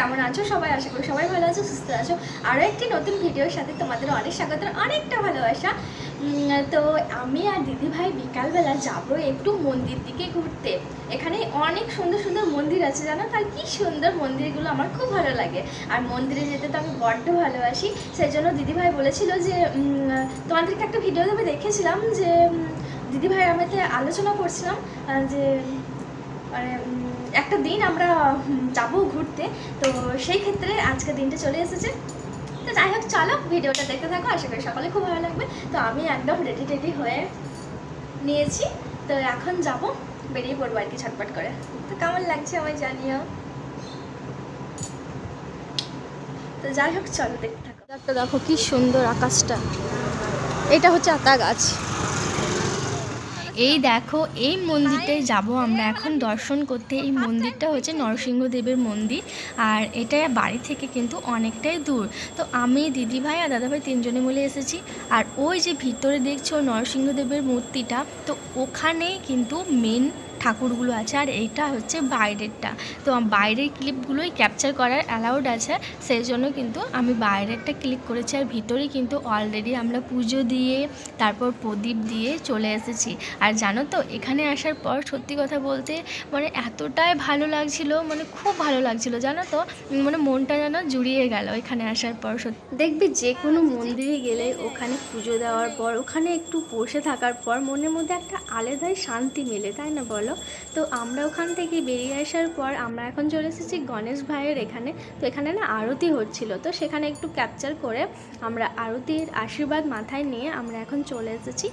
কেমন আছো? সবাই আশা করি সবাই ভালো আছো সুস্থ আছো। আরও একটি নতুন ভিডিওর সাথে তোমাদের অনেক স্বাগত অনেকটা ভালোবাসা। তো আমি আর দিদি ভাই বিকালবেলা যাব একটু মন্দির দিকে ঘুরতে। এখানে অনেক সুন্দর সুন্দর মন্দির আছে জানো? তার কি সুন্দর মন্দিরগুলো আমার খুব ভালো লাগে। আর মন্দিরে যেতে তো আমি বড্ড ভালোবাসি। সেই জন্য দিদি ভাই বলেছিল যে তোমাদেরকে একটা ভিডিও আমি দেখেছিলাম যে উম, দিদি ভাই আমাকে আলোচনা করছিলাম যে মানে একটা দিন আমরা যাব ঘুরতে। তো সেই ক্ষেত্রে আজকে দিনটা চলে এসেছে। তো যাই হোক, চলো ভিডিওটা দেখতে থাকো। আশা করি সকলে খুব ভালো লাগবে। তো আমি একদম রেডি টেডি হয়ে নিয়েছি। তো এখন যাব বেরিয়ে পড়ব আর কি ছটপট করে। তো কেমন লাগছে আমায় জানিও। তো যাই হোক, চলো দেখতে থাকো। দেখো কি সুন্দর আকাশটা। এটা হচ্ছে আতা গাছ। এই দেখো, এই মন্দিরটায় যাব আমরা এখন। দর্শন করতে এই মন্দিরটা হচ্ছে নরসিংহদেবের মন্দির আর এটা বাড়ি থেকে কিন্তু অনেকটাই দূর। তো আমি, দিদিভাই আর দাদাভাই তিনজনে মিলে এসেছি আর ওই যে ভিতরে দেখছ নরসিংহদেবের মূর্তিটা, তো ওখানেই কিন্তু মেন ঠাকুরগুলো আছে আর এইটা হচ্ছে বাইরেরটা। তো বাইরের ক্লিপগুলোই ক্যাপচার করার অ্যালাউড আছে সেই জন্য কিন্তু আমি বাইরেরটা ক্লিক করেছি আর ভিতরে কিন্তু অলরেডি আমরা পুজো দিয়ে, তারপর প্রদীপ দিয়ে চলে এসেছি। আর জানো তো, এখানে আসার পর সত্যি কথা বলতে মানে এতটাই ভালো লাগছিল মানে খুব ভালো লাগছিল, জানো তো? মানে মনটা যেন জুড়িয়ে গেল এখানে আসার পর সত্যি দেখবি যে কোনো মন্দিরে গেলে ওখানে পুজো দেওয়ার পর, ওখানে একটু বসে থাকার পর মনের মধ্যে একটা আলাদাই শান্তি মেলে, তাই না বলো? তো আমরা ওখান থেকে বেরিয়ে আসার পর আমরা এখন চলে এসেছি গণেশ ভাইয়ের এখানে। তো এখানে না আরতি হচ্ছিল। তো সেখানে একটু ক্যাপচার করে আমরা আরতির আশীর্বাদ মাথায় নিয়ে আমরা এখন চলে এসেছি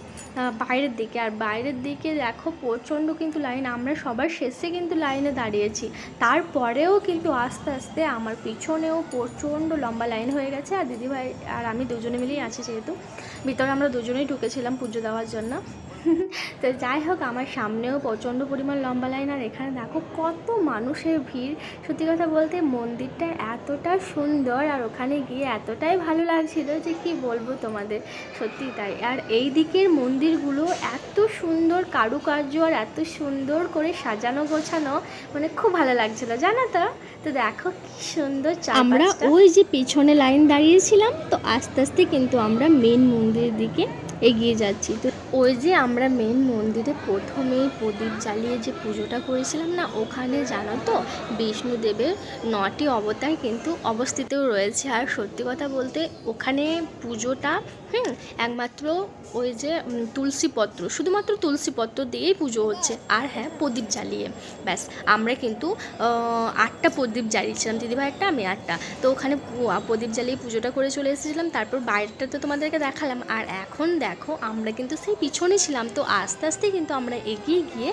বাইরের দিকে। আর বাইরের দিকে দেখো প্রচণ্ড কিন্তু লাইন। আমরা সবার শেষে কিন্তু লাইনে দাঁড়িয়েছি। তারপরেও কিন্তু আস্তে আস্তে আমার পিছনেও প্রচণ্ড লম্বা লাইন হয়ে গেছে। আর দিদিভাই আর আমি দুজনে মিলেই আছি যেহেতু। ভিতরে আমরা দুজনেই ঢুকেছিলাম পুজো দেওয়ার জন্য। তো যাই হোক, আমার সামনেও প্রচণ্ড পরিমাণ লম্বা লাইন আর এখানে দেখো কত মানুষের ভিড়। সত্যি কথা বলতে মন্দিরটা এতটা সুন্দর আর ওখানে গিয়ে এতটাই ভালো লাগছিল যে কি বলব তোমাদের, সত্যি তাই। আর এই দিকের মন্দিরগুলো এত সুন্দর কারুকার্য আর এত সুন্দর করে সাজানো গোছানো মানে খুব ভালো লাগছিল, জানো তো? তো দেখো কি সুন্দর আমরা ওই যে পিছনে লাইন দাঁড়িয়েছিলাম, তো আস্তে আস্তে কিন্তু আমরা মেন মন্দিরের দিকে এগিয়ে যাচ্ছি। তো ওই যে আমরা মেন মন্দিরে প্রথমেই প্রদীপ জ্বালিয়ে যে পুজোটা করেছিলাম না, ওখানে জানো তো, বিষ্ণুদেবের নটি অবতার কিন্তু অবস্থিত রয়েছে। আর সত্যি কথা বলতে ওখানে পুজোটা, হুম, একমাত্র ওই যে তুলসীপত্র, শুধুমাত্র তুলসীপত্র দিয়েই পুজো হচ্ছে। আর হ্যাঁ প্রদীপ জ্বালিয়ে, ব্যাস। আমরা কিন্তু আটটা প্রদীপ জ্বালিয়েছিলাম। দিদিভাই একটা, আমি আটটা। তো ওখানে প্রদীপ জ্বালিয়ে পুজোটা করে চলে এসেছিলাম। তারপর বাইরেটা তো তোমাদেরকে দেখালাম। আর এখন দেখো, আমরা কিন্তু সেই পিছনে ছিলাম। তো আস্তে আস্তে কিন্তু আমরা এগিয়ে গিয়ে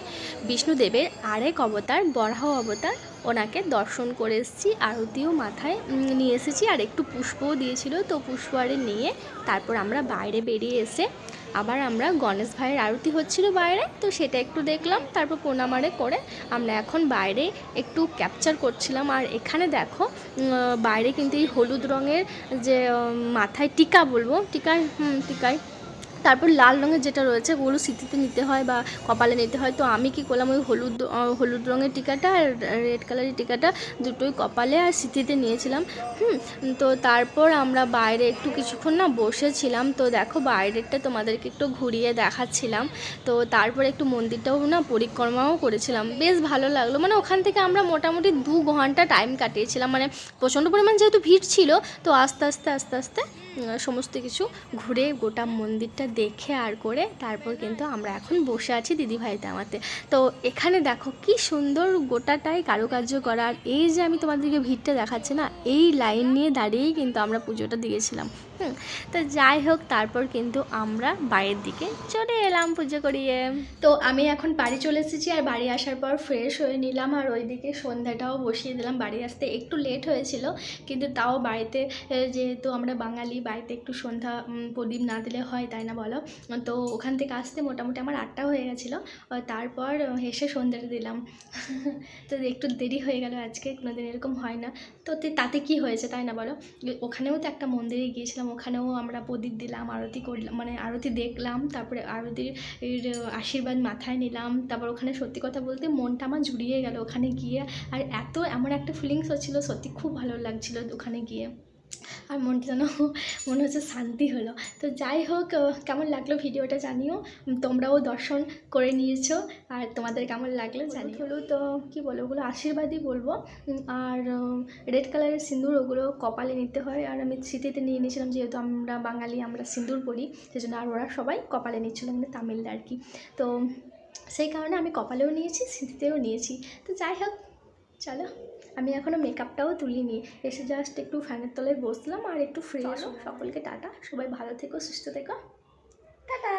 বিষ্ণুদেবের আরেক অবতার, বরাহ অবতার, ওনাকে দর্শন করে এসেছি, আরতিও মাথায় নিয়ে এসেছি, আর একটু পুষ্পও দিয়েছিল। তো পুষ্প আরে নিয়ে তারপর আমরা বাইরে বেরিয়ে এসে আবার আমরা গণেশ ভাইয়ের আরতি হচ্ছিল বাইরে। তো সেটা একটু দেখলাম, তারপর প্রণামারে করে আমরা এখন বাইরে একটু ক্যাপচার করছিলাম। আর এখানে দেখো বাইরে কিন্তু এই হলুদ রঙের যে মাথায় টিকা বলব, টিকায়, হুম, টিকায় তারপর লাল রঙের যেটা রয়েছে ওগুলো স্মৃতিতে নিতে হয় বা কপালে নিতে হয়। তো আমি কি করলাম, ওই হলুদ হলুদ রঙের টিকাটা আর রেড কালারের টিকাটা দুটোই কপালে আর স্মৃতিতে নিয়েছিলাম। হুম, তো তারপর আমরা বাইরে একটু কিছুক্ষণ না বসেছিলাম। তো দেখো বাইরেরটা তোমাদেরকে একটু ঘুরিয়ে দেখাচ্ছিলাম। তো তারপর একটু মন্দিরটাও না পরিক্রমাও করেছিলাম। বেশ ভালো লাগল। মানে ওখান থেকে আমরা মোটামুটি দু ঘণ্টা টাইম কাটিয়েছিলাম। মানে প্রচণ্ড পরিমাণ যেহেতু ভিড় ছিল, তো আস্তে আস্তে আস্তে আস্তে সমস্ত কিছু ঘুরে গোটা মন্দিরটা দেখে আর করে তারপর কিন্তু আমরা এখন বসে আছি দিদিভাইতে আমাতে তো এখানে দেখো কি সুন্দর গোটাটাই কারুকার্য করা আর এই যে আমি তোমাদেরকে ভিড়টা দেখাচ্ছি না, এই লাইন নিয়ে দাঁড়িয়েই কিন্তু আমরা পুজোটা দিয়েছিলাম। তো যাই হোক, তারপর কিন্তু আমরা বাইরের দিকে চলে এলাম পুজো করিয়ে। তো আমি এখন বাড়ি চলে এসেছি আর বাড়ি আসার পর ফ্রেশ হয়ে নিলাম আর ওইদিকে সন্ধ্যাটাও বসিয়ে দিলাম। বাড়ি আসতে একটু লেট হয়েছিল, কিন্তু তাও বাড়িতে যেহেতু আমরা বাঙালি, বাড়িতে একটু সন্ধ্যা প্রদীপ না দিলে হয়, তাই না বলো? তো ওখান থেকে আসতে মোটামুটি আমার আটটা হয়ে গেছিল তারপর হেসে সন্ধ্যাটা দিলাম। তো একটু দেরি হয়ে গেল আজকে, কোনোদিন এরকম হয় না। তো তাতে কি হয়েছে তাই না বলো? ওখানেও তো একটা মন্দিরে গিয়েছিলাম গেছিলাম ওখানেও আমরা প্রদীপ দিলাম, আরতি করলাম মানে আরতি দেখলাম, তারপরে আরতির আশীর্বাদ মাথায় নিলাম, তারপর ওখানে সত্যি কথা বলতে মনটা আমার জুড়িয়ে গেল ওখানে গিয়ে, আর এত এমন একটা ফিলিংস হচ্ছিল, সত্যি খুব ভালো লাগছিল ওখানে গিয়ে। আর মনটা যেন মনে হচ্ছে শান্তি হলো। তো যাই হোক কেমন লাগল ভিডিওটা জানিও। তোমরাও দর্শন করে নিয়েছো আর তোমাদের কেমন লাগল জানি হলো তো কি বলব ওগুলো আশীর্বাদই বলব। আর রেড কালারের সিঁদুর ওগুলো কপালে নিতে হয়। আর আমি স্মৃতিতে নিয়ে নিয়েছিলাম যেহেতু আমরা বাঙালি আমরা সিঁদুর পরি সেজন্য আর ওরা সবাই কপালে নিচ্ছিলো মানে তামিলরা আর কি। তো সেই কারণে আমি কপালেও নিয়েছি স্মৃতিতেও নিয়েছি। তো যাই হোক চলো আমি এখনও মেকআপটাও তুলিনি। এসে জাস্ট একটু ফ্যানের তলায় বসলাম আর একটু ফ্রি হলো সকলকে টাটা। সবাই ভালো থেকো সুস্থ থেকো। টাটা!